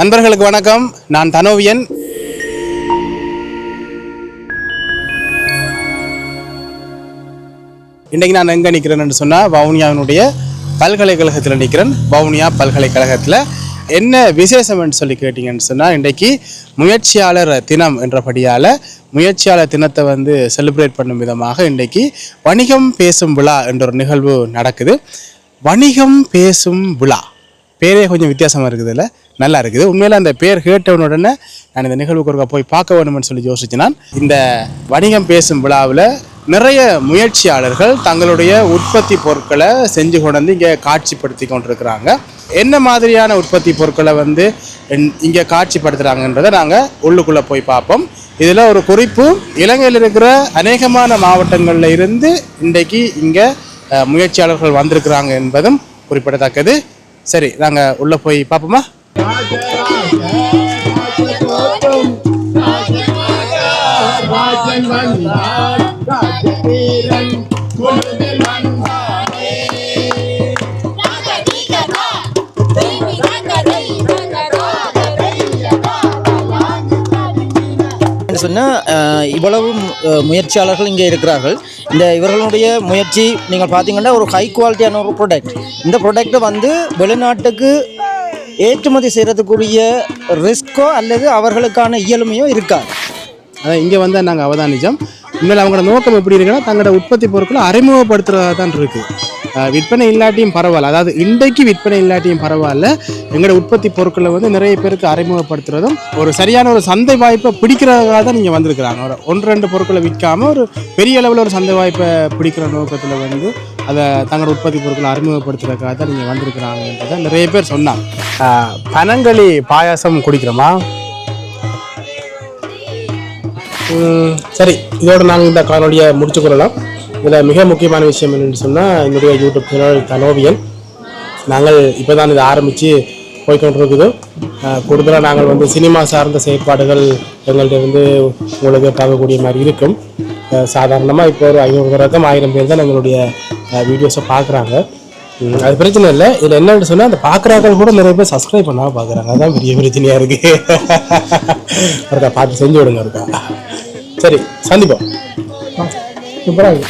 நண்பர்களுக்கு வணக்கம். நான் தனோவியன். இன்றைக்கு நான் எங்கே நிற்கிறேன்னு சொன்னால் வவுனியாவினுடைய பல்கலைக்கழகத்தில் நிற்கிறேன் வவுனியா பல்கலைக்கழகத்தில் என்ன விசேஷம்னு சொல்லி கேட்டிங்கன்னு சொன்னால் இன்றைக்கு முயற்சியாளர் தினம் என்றபடியால் முயற்சியாளர் தினத்தை வந்து செலிப்ரேட் பண்ணும் விதமாக இன்றைக்கு வணிகம் பேசும் விழா என்ற ஒரு நிகழ்வு நடக்குது. வணிகம் பேசும் விழா. பேரே கொஞ்சம் வித்தியாசமாக இருக்குதுல்ல நல்லா இருக்குது. உண்மையில் அந்த பேர் கேட்டவன உடனே நான் இந்த நிகழ்வுக்கு ஒருக்கா போய் பார்க்க வேணும்னு சொல்லி யோசிச்சு நான் இந்த வணிகம் பேசும் விழாவில் நிறைய முயற்சியாளர்கள் தங்களுடைய உற்பத்தி பொருட்களை செஞ்சு கொண்டு வந்து இங்கே காட்சிப்படுத்தி கொண்டிருக்கிறாங்க. என்ன மாதிரியான உற்பத்தி பொருட்களை வந்து இங்கே காட்சிப்படுத்துகிறாங்கன்றதை நாங்கள் உள்ளுக்குள்ளே போய் பார்ப்போம். இதில் ஒரு குறிப்பு இலங்கையில் இருக்கிற அநேகமான மாவட்டங்களில் இருந்து இன்றைக்கு இங்கே முயற்சியாளர்கள் வந்திருக்கிறாங்க என்பதும் குறிப்பிடத்தக்கது. சரி நாங்கள் உள்ளே போய் பார்ப்போமா? ராஜன் வந்தான் பார்த்தீங்கன்னா இவ்வளவு முயற்சியாளர்கள் இங்கே இருக்கிறார்கள். இந்த இவர்களுடைய முயற்சி நீங்கள் பார்த்தீங்கன்னா ஒரு ஹை குவாலிட்டியான ஒரு ப்ராடக்ட் இந்த ப்ராடக்ட்டை வந்து வெளிநாட்டுக்கு ஏற்றுமதி செய்கிறதுக்குரிய ரிஸ்க்கோ அல்லது அவர்களுக்கான இயலுமையோ இருக்காது. அதான் இங்கே வந்து நாங்கள் அவதானிச்சோம். உண்மையில் அவங்களோட நோக்கம் எப்படி இருக்குன்னா தங்களோட உற்பத்தி பொருட்களை அறிமுகப்படுத்துறதா தான் இருக்குது விற்பனை இல்லாட்டியும் பரவாயில்ல. அதாவது இன்றைக்கு விற்பனை இல்லாட்டியும் பரவாயில்ல. எங்களோட உற்பத்தி பொருட்களை வந்து நிறைய பேருக்கு அறிமுகப்படுத்துறதும் ஒரு சரியான ஒரு சந்தை வாய்ப்பை பிடிக்கிறதுக்காக தான் நீங்கள் வந்திருக்கிறாங்க. ஒரு ஒன்று ரெண்டு பொருட்களை விற்காம ஒரு பெரிய அளவில் ஒரு சந்தை வாய்ப்பை பிடிக்கிற நோக்கத்தில் வந்து அதை தங்களோட உற்பத்தி பொருட்களை அறிமுகப்படுத்துறதுக்காக தான் நீங்கள் வந்திருக்கிறாங்கன்றதை நிறைய பேர் சொன்னாங்க. ஆஹ் பனங்களி பாயாசம் குடிக்கிறோமா? சரி இதோடு நாங்கள் இந்த காணொலியை முடிச்சுக்கொள்ளலாம் இதில் மிக முக்கியமான விஷயம் என்னென்னு சொன்னால் என்னுடைய யூடியூப் சேனல் தனோவியன். நாங்கள் இப்போ தான் இதை ஆரம்பித்து போய்கொண்டிருக்குது கூடுதலாக நாங்கள் வந்து சினிமா சார்ந்த செயற்பாடுகள் எங்கள்கிட்ட வந்து உங்களுக்கு பார்க்கக்கூடிய மாதிரி இருக்கும். சாதாரணமாக இப்போ ஒரு ஐநூறு பேருக்கும் ஆயிரம் பேர் தான் எங்களுடைய வீடியோஸை பார்க்குறாங்க. அது பிரச்சனை இல்லை. இதில் என்னன்னு சொன்னால் அந்த பார்க்குறாங்க கூட நிறைய பேர் சப்ஸ்கிரைப் பண்ணாமல் பார்க்குறாங்க. அதான் பெரிய பிரச்சனையாக இருக்குது ஒருக்கா பார்த்து செஞ்சு விடுங்க இருக்கா சரி சந்திப்போம். убрали.